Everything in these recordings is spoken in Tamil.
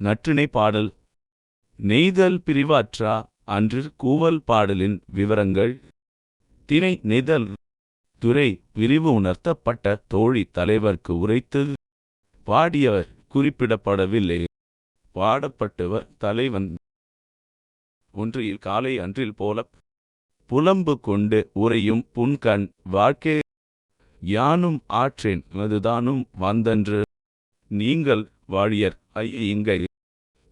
நற்றிணை பாடல். நெய்தல் பிரிவாற்றா அன்று கூவல் பாடலின் விவரங்கள். திணை நெய்தல் துறை பிரிவு உணர்த்தப்பட்ட தோழி தலைவர்க்கு உரைத்து பாடியவர் குறிப்பிடப்படவில்லை. பாடப்பட்டவர் தலைவன். ஒன்றில் காலை அன்றில் போல புலம்பு கொண்டு உறையும் புன்கண் வாழ்க்கை. யானும் ஆற்றேன் அதுதானும் வந்தன்று. நீங்கள் வாழியர் ஐய இங்கை.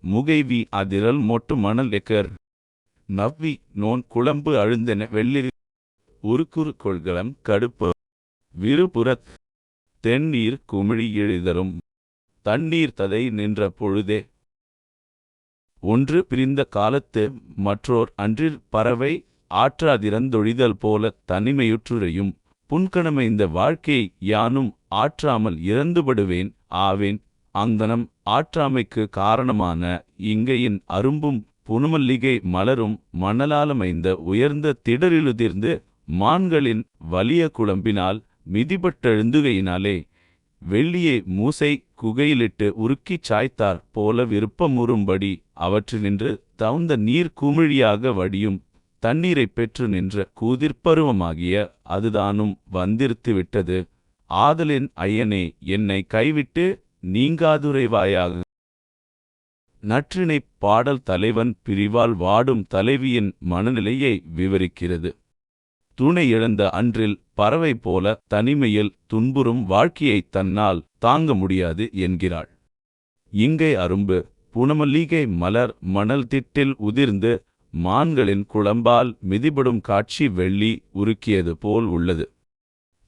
முகைவி அதிரல் மொட்டு மணல் எக்கர். நவ்வி நோன் குழம்பு அழுந்தென வெள்ளி உருக்குறு கொள்கலம் கடுப்பு. விருபுறத் தென்னீர் குமிழி எழுதரும். தண்ணீர் ததை நின்ற பொழுதே. ஒன்று பிரிந்த காலத்து மற்றோர் அன்றிற் பறவை ஆற்றாதிரந்தொழிதல் போல தனிமையுற்றுரையும் புன்கணமைந்த வாழ்க்கையை யானும் ஆற்றாமல் இறந்துபடுவேன் ஆவேன். அந்தனம் ஆற்றாமைக்கு காரணமான இங்கையின் அரும்பும் புனுமல்லிகை மலரும் மணலாலமைந்த உயர்ந்த திடரிலுதிர்ந்து மான்களின் வலிய குழம்பினால் மிதிபட்டெழுந்துகையினாலே வெள்ளியை மூசை குகையிலிட்டு உருக்கிச் சாய்த்தாற் போல விருப்பமுறும்படி அவற்றினின்று தவுந்த நீர் குமிழியாக வடியும் தண்ணீரைப் பெற்று நின்ற கூதிர்ப்பருவமாகிய அதுதானும் வந்திருத்துவிட்டது. ஆதலின் ஐயனே என்னை கைவிட்டு நீங்காதுரைவாயாக நற்றிணைப் பாடல் தலைவன் பிரிவால் வாடும் தலைவியின் மனநிலையை விவரிக்கிறது. துணை இழந்த அன்றில் பறவை போல தனிமையில் துன்புறும் வாழ்க்கையை தன்னால் தாங்க முடியாது என்கிறாள். இங்கை அரும்பு புனமல்லிகை மலர் மணல் திட்டில் உதிர்ந்து மான்களின் குழம்பால் மிதிபடும் காட்சி வெள்ளி உருக்கியது போல் உள்ளது.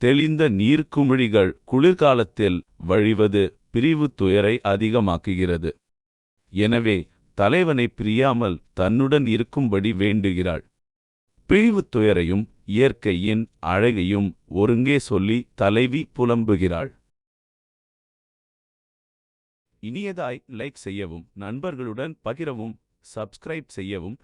தெளிந்த நீர்க்குமிழிகள் குளிர்காலத்தில் வழிவது பிரிவு துயரை அதிகமாக்குகிறது. எனவே தலைவனை பிரியாமல் தன்னுடன் இருக்கும்படி வேண்டுகிறாள். பிழிவுத் துயரையும் இயற்கையின் அழகையும் ஒருங்கே சொல்லி தலைவி புலம்புகிறாள். இனியதாய் லைக் செய்யவும் நண்பர்களுடன் பகிரவும் சப்ஸ்கிரைப் செய்யவும்